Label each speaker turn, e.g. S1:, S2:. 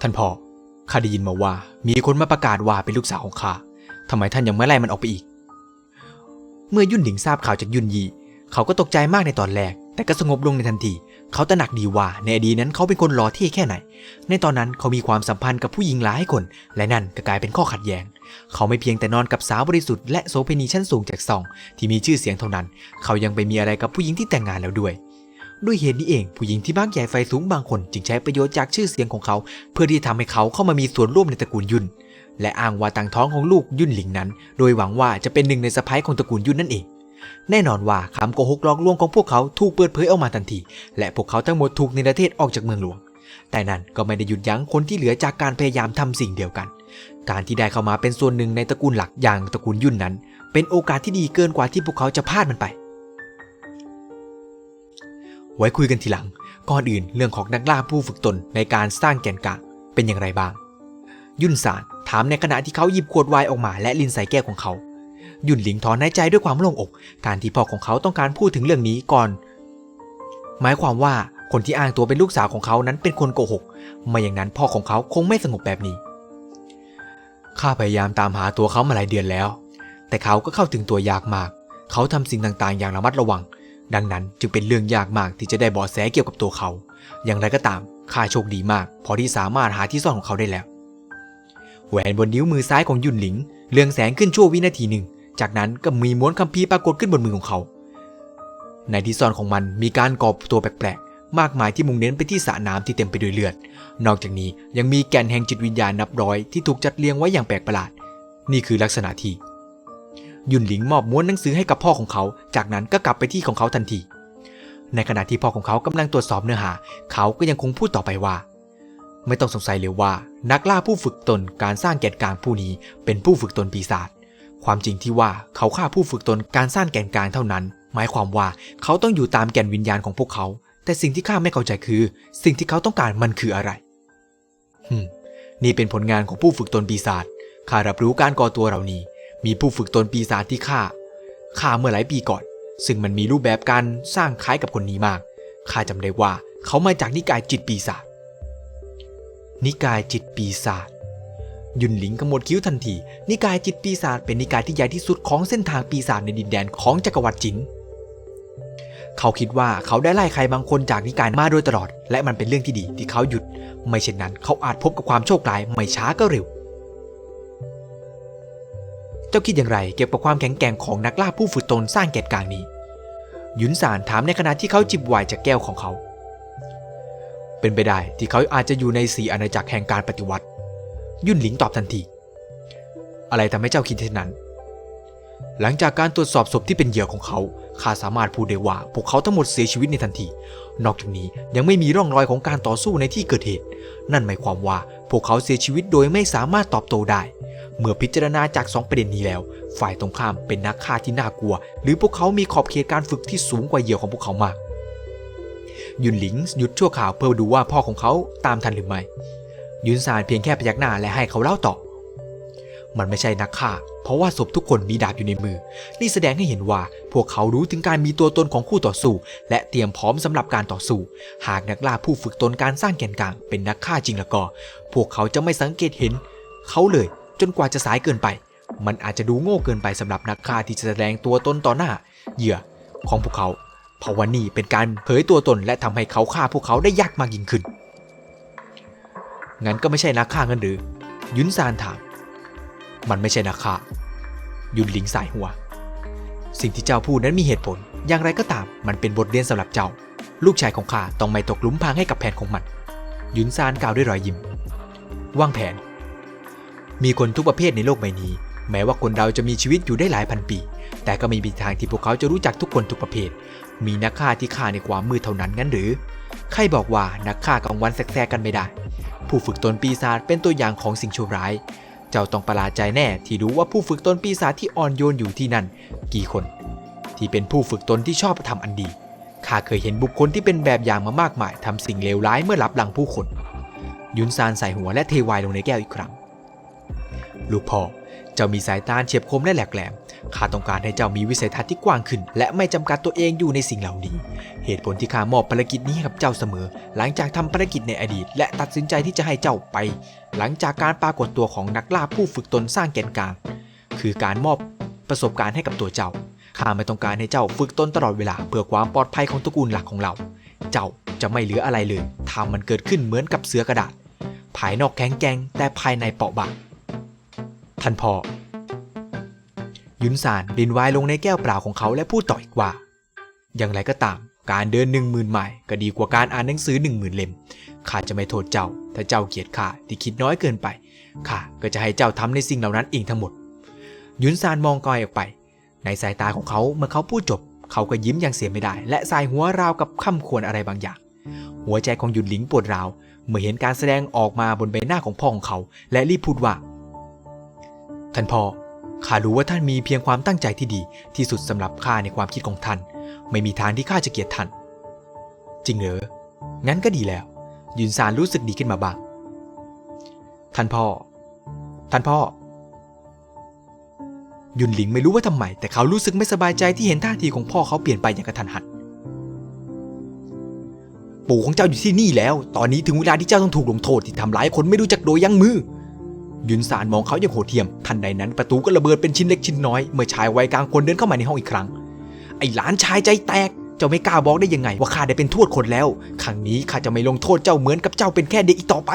S1: ท่านพ่อข้าได้ยินมาว่า มีคนมาประกาศว่าเป็นลูกสาวของข้าทำไมท่านยังไม่ไล่มันออกไปอีก เมื่อยุ่นหลิงทราบข่าวจากยุ่นยีเขาก็ตกใจมากในตอนแรก แต่ก็สงบลงในทันที เขาตระหนักดีว่าในอดีตนั้นเขาเป็นคนหล่อเท่แค่ไหน ในตอนนั้นเขามีความสัมพันธ์กับผู้หญิงหลายคน และนั่นก็กลายเป็นข้อขัดแย้ง เขาไม่เพียงแต่นอนกับสาวบริสุทธิ์และโสเภณีชั้นสูงจากซอง ที่มีชื่อเสียงเท่านั้น เขายังไปมีอะไรกับผู้หญิงที่แต่งงานแล้วด้วย ด้วยเหตุนี้เอง ผู้หญิงที่บ้างใหญ่ไฟสูงบางคนจึงใช้ประโยชน์จากชื่อเสียงของเขา เพื่อที่จะทำให้เขาเข้ามามีส่วนร่วมในตระกูลยุน และอ้างว่าต่างท้องของลูกยุนหลิงนั้น โดยหวังว่าจะเป็นหนึ่งในสะพ้ายของตระกูลยุนนั่นเอง แน่นอนว่าคำโกหกหลอกลวงของพวกเขาถูกเปิดเผยออกมาทันที และพวกเขาทั้งหมดถูกในิระเทศออกจากเมืองหลวง แต่นั่นก็ไม่ได้หยุดยั้งคนที่เหลือจากการพยายามทำสิ่งเดียวกัน การที่ได้เข้ามาเป็นส่วนหนึ่งในตระกูลหลักอย่างตระกูลยุนนั้น เป็นโอกาสที่ดีเกินกว่าที่พวกเขาจะพลาดมันไป ไว้คุยกันทีหลัง ก่อนอื่นเรื่องของนักล่าผู้ฝึกตนในการสร้างแกนกลางเป็นอย่างไรบ้าง ยุ่นสารถามในขณะที่เขาหยิบขวดไวน์ออกมาและลินใส่แก้วของเขา ยุ่นหลิงถอนหายใจด้วยความโล่งอก การที่พ่อของเขาต้องการพูดถึงเรื่องนี้ก่อน หมายความว่าคนที่อ้างตัวเป็นลูกสาวของเขานั้นเป็นคนโกหก ไม่อย่างนั้นพ่อของเขาคงไม่สงบแบบนี้ ข้าพยายามตามหาตัวเขามาหลายเดือนแล้ว แต่เขาก็เข้าถึงตัวยากมาก เขาทำสิ่งต่างๆ อย่างระมัดระวัง ดังนั้นจึงเป็นเรื่องยากมากที่จะได้บาะแสเกี่ยวกับตัวเขา อย่างไรก็ตามข้าโชคดีมาก พอที่สามารถหาที่ซ่อนของเขาได้แล้ว แหวนบนนิ้วมือซ้ายของยุนหลิงเรืองแสงขึ้นชั่ววินาทีหนึ่ง จากนั้นก็มีม้วนคัมภีร์ปรากฏขึ้นบนมือของเขา ในที่ซ่อนของมันมีการกรอบตัวแปลกๆ มากมายที่มุ่งเน้นไปที่สระน้ำที่เต็มไปด้วยเลือด นอกจากนี้ยังมีแก่นแห่งจิตวิญญาณนับร้อยที่ถูกจัดเรียงไว้อย่างแปลกประหลาด นี่คือลักษณะที่ ยุนหลิงมอบม้วนหนังสือให้กับพ่อของเขา จากนั้นก็กลับไปที่ของเขาทันที ในขณะที่พ่อของเขากำลังตรวจสอบเนื้อหา เขาก็ยังคงพูดต่อไปว่า ไม่ต้องสงสัยเลยว่า นักล่าผู้ฝึกตนการสร้างแกนกลางผู้นี้เป็นผู้ฝึกตนปีศาจความจริงที่ว่าเขาฆ่าผู้ฝึกตนการสร้างแกนกลางเท่านั้น หมายความว่าเขาต้องอยู่ตามแก่นวิญญาณของพวกเขา แต่สิ่งที่ข้าไม่เข้าใจคือ สิ่งที่เขาต้องการมันคืออะไรฮึมนี่เป็นผลงานของผู้ฝึกตนปีศาจข้ารับรู้การก่อตัวเหล่านี้ มีผู้ฝึกตนปีศาจที่ฆ่าฆ่าเมื่อหลายปีก่อน ซึ่งมันมีรูปแบบการสร้างคล้ายกับคนนี้มากข้าจำได้ว่าเขามาจากนิกายจิตปีศาจนิกายจิตปีศาจยุนหลิงขมวดคิ้วทันที นิกายจิตปีศาจเป็นนิกายที่ใหญ่ที่สุดของเส้นทางปีศาจในดินแดนของจักรวรรดิจินเขาคิดว่าเขาได้ไล่ใครบางคนจากนิกายมาโดยตลอด และมันเป็นเรื่องที่ดีที่เขาหยุด ไม่เช่นนั้นเขาอาจพบกับความโชคร้ายไม่ช้าก็เร็ว เจ้าคิดอย่างไรเกี่ยวกับความแข็งแกร่งของนักล่าผู้ฝึกตนสร้างแกนกลางนี้ หยุนสารถามในขณะที่เขาจิบไวน์จากแก้วของเขา เป็นไปได้ที่เขาอาจจะอยู่ในสีอาณาจักรแห่งการปฏิวัติ ยุ่นหลิงตอบทันที อะไรทำให้เจ้าคิดเช่นนั้น หลังจากการตรวจสอบศพที่เป็นเหยื่อของเขาข้าสามารถพูดได้ว่าพวกเขาทั้งหมดเสียชีวิตในทันที นอกจากนี้ยังไม่มีร่องรอยของการต่อสู้ในที่เกิดเหตุ นั่นหมายความว่าพวกเขาเสียชีวิตโดยไม่สามารถตอบโต้ได้ เมื่อพิจารณาจากสองประเด็นนี้แล้ว ฝ่ายตรงข้ามเป็นนักฆ่าที่น่ากลัว หรือพวกเขามีขอบเขตการฝึกที่สูงกว่าเหยื่อของพวกเขามาก ยุนหลิงหยุดชั่วข่าวเพื่อดูว่าพ่อของเขาตามทันหรือไม่ยุนซานเพียงแค่พยักหน้าและให้เขาเล่าต่อ มันไม่ใช่นักฆ่า เพราะว่าศพทุกคนมีดาบอยู่ในมือ นี่แสดงให้เห็นว่า พวกเขารู้ถึงการมีตัวตนของคู่ต่อสู้ และเตรียมพร้อมสำหรับการต่อสู้ หากนักล่าผู้ฝึกตนการสร้างแกนกลางเป็นนักฆ่าจริงแล้วก็ พวกเขาจะไม่สังเกตเห็น เขาเลย จนกว่าจะสายเกินไป มันอาจจะดูโง่เกินไปสำหรับนักฆ่าที่จะแสดงตัวตนต่อหน้า เหยื่อของพวกเขาเพราะว่านี่เป็นการเผยตัวตนและทำให้เขาฆ่าพวกเขาได้ยากมากยิ่งขึ้น งั้นก็ไม่ใช่นักฆ่ากันหรือ ยุนซานถาม มันไม่ใช่นักฆ่า ยุนหลิงสายหัว สิ่งที่เจ้าพูดนั้นมีเหตุผล อย่างไรก็ตาม มันเป็นบทเรียนสำหรับเจ้า ลูกชายของข้าต้องไม่ตกหลุมพรางให้กับแผนของมัน ยุนซานกล่าวด้วยรอยยิ้ม วางแผน มีคนทุกประเภทในโลกใบนี้ แม้ว่าคนเราจะมีชีวิตอยู่ได้หลายพันปี แต่ก็ไม่มีทางที่พวกเขาจะรู้จักทุกคนทุกประเภท มีนักฆ่าที่ฆ่าในความมืดเท่านั้นงั้นหรือ ใครบอกว่านักฆ่ากลางวันแทรกๆกันไม่ได้ ผู้ฝึกตนปีศาจเป็นตัวอย่างของสิ่งชั่วร้าย เจ้าต้องประหลาดใจแน่ที่รู้ว่าผู้ฝึกตนปีศาจที่อ่อนโยนอยู่ที่นั่น กี่คน ที่เป็นผู้ฝึกตนที่ชอบทำอันดีข้าเคยเห็นบุคคลที่เป็นแบบอย่างมามากมายทำสิ่งเลวร้ายเมื่อรับหลังผู้คน ยุนซานใส่หัวและเทวายลงในแก้วอีกครั้ง ลูกพ่อเจ้ามีสายตาเฉียบคมและแหลกแหลม ข้าต้องการให้เจ้ามีวิสัยทัศน์ที่กว้างขึ้น และไม่จำกัดตัวเองอยู่ในสิ่งเหล่านี้ เหตุผลที่ข้ามอบภารกิจนี้ให้กับเจ้าเสมอ หลังจากทำภารกิจในอดีต และตัดสินใจที่จะให้เจ้าไป หลังจากการปรากฏตัวของนักล่าผู้ฝึกตนสร้างแกนกลาง คือการมอบประสบการณ์ให้กับตัวเจ้า ข้าไม่ต้องการให้เจ้าฝึกตนตลอดเวลา เพื่อความปลอดภัยของตระกูลหลักของเรา เจ้าจะไม่เหลืออะไรเลยถ้ามันเกิดขึ้นเหมือนกับเสือกระดาษ ภายนอกแข็งแกร่งแต่ภายในเปราะบาง ท่านพ่อ ยุนซานดินวายลงในแก้วเปล่าของเขาและพูดต่ออีกว่า อย่างไรก็ตาม การเดินหนึ่งหมื่นไมล์ก็ดีกว่าการอ่านหนังสือหนึ่งหมื่นเล่มข้าจะไม่โทษเจ้า ถ้าเจ้าเกลียดข้าที่คิดน้อยเกินไปข้าก็จะให้เจ้าทำในสิ่งเหล่านั้นเองทั้งหมด ยุนซานมองกอยออกไป ในสายตาของเขาเมื่อเขาพูดจบ เขาก็ยิ้มอย่างเสียไม่ได้ และสายหัวราวกับค่ำควรอะไรบางอย่าง หัวใจของหยุนหลิงปวดร้าวเมื่อเห็นการแสดงออกมาบนใบหน้าของพ่อของเขา และรีบพูดว่า ท่านพ่อข้ารู้ว่าท่านมีเพียงความตั้งใจที่ดีที่สุดสำหรับข้าในความคิดของท่าน ไม่มีทางที่ข้าจะเกลียดท่าน จริงเหรอ งั้นก็ดีแล้ว ยุนซานรู้สึกดีขึ้นมาบ้าง ท่านพ่อ ท่านพ่อ ยุนหลิงไม่รู้ว่าทำไม แต่เขารู้สึกไม่สบายใจที่เห็นท่าทีของพ่อเขาเปลี่ยนไปอย่างกระทันหัน ปู่ของเจ้าอยู่ที่นี่แล้ว ตอนนี้ถึงเวลาที่เจ้าต้องถูกลงโทษที่ทำร้ายคนไม่รู้จักโดยยั้งมือ ยุนสารมองเขาอย่างโหดเหี้ยม ทันใดนั้นประตูก็ระเบิดเป็นชิ้นเล็กชิ้นน้อย เมื่อชายวัยกลางคนเดินเข้ามาในห้องอีกครั้ง ไอ้หลานชายใจแตก เจ้าไม่กล้าบอกได้ยังไง ว่าข้าได้เป็นทวดคนแล้ว ครั้งนี้ข้าจะไม่ลงโทษเจ้าเหมือนกับเจ้าเป็นแค่เด็กอีกต่อไป